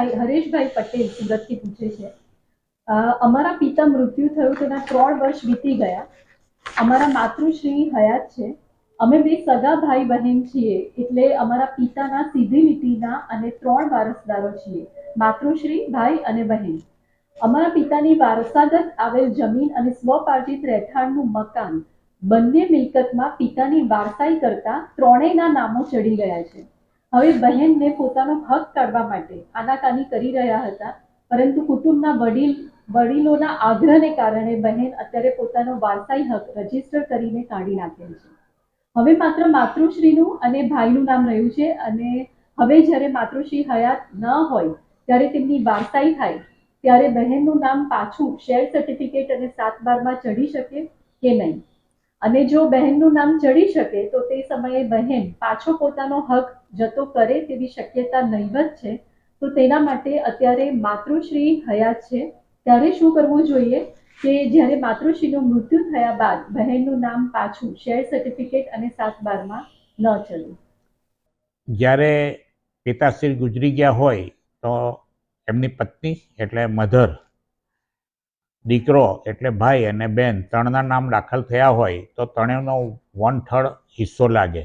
હરેશભાઈ પટેલ સુરતથી પૂછે છે. અમારા પિતા મૃત્યુ થયું તેના ત્રણ વર્ષ વીતી ગયા. અમારા માતૃશ્રી હયાત છે. અમે બે સગા ભાઈ બહેન છીએ, એટલે અમારા પિતાના સીધી લીટીના અને ત્રણ વારસદારો છીએ, માતૃશ્રી, ભાઈ અને બહેન. અમારા પિતાની વારસાગત આવેલ જમીન અને સ્વપાર્જિત રહેઠાણનું મકાન બંને મિલકતમાં પિતાની વારસાઈ કરતા ત્રણેયના નામો ચડી ગયા છે. હવે બહેનને પોતાનો હક કાઢવા માટે આનાકાની કરી રહ્યા હતા, પરંતુ કુટુંબના વડીલ, વડીલોના આગ્રહને કારણે બહેન અત્યારે પોતાનો વારસાઈ હક રજિસ્ટર કરીને કાઢી નાખેલ છે. હવે માત્ર માતૃશ્રીનું અને ભાઈનું નામ રહ્યું છે અને હવે જ્યારે માતૃશ્રી હયાત ન હોય, ત્યારે તેમની વારસાઈ થાય, ત્યારે બહેનનું નામ પાછું શેર સર્ટિફિકેટ અને સાત બારમાં ચડી શકે કે નહીં? અને જો બહેનનું નામ ચડી શકે, તો તે સમયે બહેન પાછો પોતાનો હક જતો કરે તેવી શક્યતા નહીવત છે, તો તેના માટે અત્યારે માતૃશ્રી હયાત છે. ત્યારે શું કરવું જોઈએ? કે જ્યારે માતૃશ્રીનું મૃત્યુ થયા બાદ બહેનનું નામ પાછું શેર સર્ટિફિકેટ અને સાત બારમાં ન ચડે જ્યારે પિતાશ્રી ગુજરી ગયા હોય તો એમની પત્ની, એટલે મધર દીકરો એટલે ભાઈ અને બેન ત્રણના નામ દાખલ થયા હોય તો ત્રણેયનો વન થર્ડ હિસ્સો લાગે.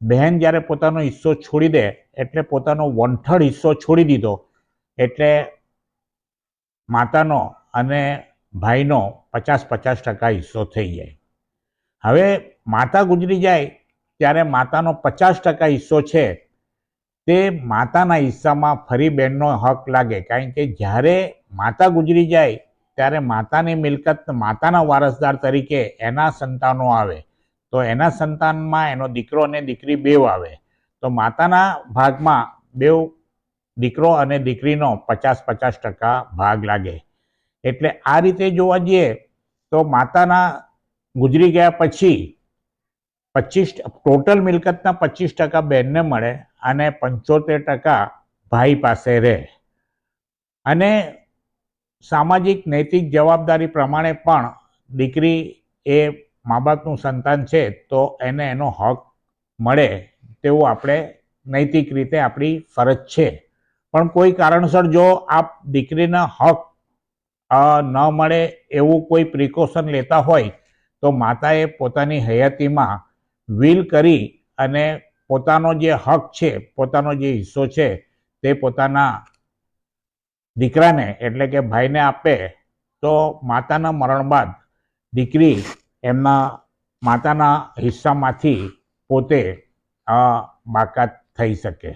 બહેન જ્યારે પોતાનો હિસ્સો છોડી દે એટલે પોતાનો વન થર્ડ હિસ્સો છોડી દીધો એટલે માતાનો અને ભાઈનો પચાસ પચાસ ટકા હિસ્સો થઈ જાય. હવે માતા ગુજરી જાય ત્યારે માતાનો પચાસ ટકા હિસ્સો છે તે માતાના હિસ્સામાં ફરી બહેનનો હક લાગે. કારણ કે જ્યારે માતા ગુજરી જાય ત્યારે માતાની મિલકત માતાના વારસદાર તરીકે એના સંતાનો આવે. તો એના સંતાનમાં એનો દીકરો અને દીકરી બેવ આવે. તો માતાના ભાગમાં બેવ દીકરો અને દીકરીનો પચાસ પચાસ ટકા ભાગ લાગે. એટલે આ રીતે જોવા જઈએ તો માતાના ગુજરી ગયા પછી પચીસ ટોટલ મિલકતના પચીસ ટકા બહેનને મળે અને પંચોતેર ટકા ભાઈ પાસે રહે. અને સામાજિક, નૈતિક જવાબદારી પ્રમાણે પણ દીકરી એ મા બાપનું સંતાન છે, તો એને એનો હક મળે તેવું આપણે નૈતિક રીતે આપણી ફરજ છે. પણ કોઈ કારણસર જો આ દીકરીના હક ન મળે એવું કોઈ પ્રિકોશન લેતા હોય, તો માતાએ પોતાની હયાતીમાં વિલ કરી અને પોતાનો જે હક છે, પોતાનો જે હિસ્સો છે, તે પોતાના દીકરાને એટલે કે ભાઈને આપે, તો માતાના મરણ બાદ દીકરી એમના માતાના હિસ્સામાંથી પોતે બાકાત થઈ શકે.